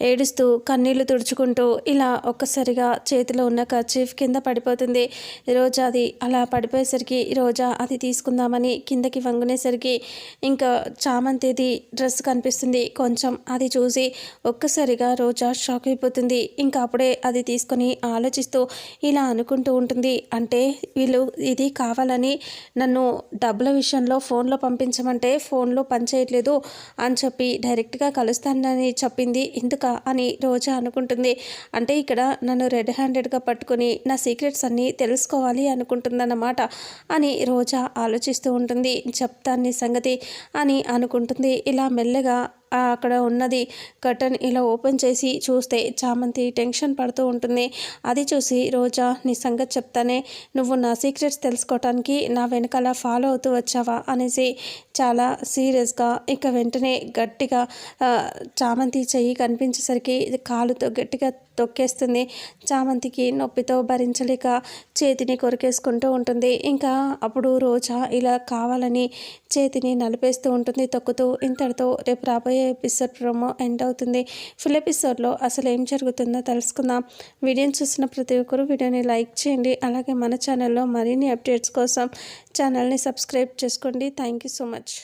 ఏడుస్తూ కన్నీళ్ళు తుడుచుకుంటూ ఇలా ఒక్కసారిగా చేతిలో ఉన్న కర్చీఫ్ కింద పడిపోతుంది. రోజా అది అలా పడిపోయేసరికి రోజా అది తీసుకుందామని కిందకి వంగునేసరికి ఇంకా చామంతిది డ్రెస్ కనిపిస్తుంది. కొంచెం అది చూసి ఒక్కసారిగా రోజా షాక్ అయిపోతుంది. ఇంకా అప్పుడే అది తీసుకొని ఆలోచిస్తూ ఇలా అనుకుంటూ ఉంటుంది. అంటే వీళ్ళు ఇది కావాలని నన్ను డబ్బుల విషయంలో ఫోన్లో పంపించమంటే ఫోన్లో పనిచేయట్లేదు అని చెప్పి డైరెక్ట్గా కలుస్తానని చెప్పింది. ఎందుకు అని రోజా అనుకుంటుంది. అంటే ఇక్కడ నన్ను రెడ్ హ్యాండెడ్గా పట్టుకుని నా సీక్రెట్స్ అన్నీ తెలుసుకోవాలి అనుకుంటుందన్నమాట అని రోజా ఆలోచిస్తూ ఉంటుంది. చెప్తాన్ని సంగతి అని అనుకుంటుంది. ఇలా మెల్లగా అక్కడ ఉన్నది. కర్టన్ ఇలా ఓపెన్ చేసి చూస్తే చామంతి టెన్షన్ పడుతూ ఉంటుంది. అది చూసి రోజా నీ సంగతి చెప్తానే. నువ్వు నా సీక్రెట్స్ తెలుసుకోవటానికి నా వెనకాల ఫాలో అవుతూ వచ్చావా? అనేసి చాలా సీరియస్గా ఇక వెంటనే గట్టిగా చామంతి చెయ్యి కనిపించేసరికి కాలుతో గట్టిగా తొక్కేస్తుంది. చామంతికి నొప్పితో భరించలేక చేతిని కొరికేసుకుంటూ ఉంటుంది. ఇంకా అప్పుడు రోజా ఇలా కావాలని చేతిని నలిపేస్తూ ఉంటుంది. తొక్కుతూ ఇంతటితో రేపు రాబోయే ఎపిసోడ్ ప్రోమో ఎండ్ అవుతుంది. ఫుల్ ఎపిసోడ్లో అసలు ఏం జరుగుతుందో తెలుసుకుందాం. వీడియోని చూసిన ప్రతి ఒక్కరు వీడియోని లైక్ చేయండి. అలాగే మన ఛానల్లో మరిన్ని అప్డేట్స్ కోసం ఛానల్ని సబ్స్క్రైబ్ చేసుకోండి. Thank you so much.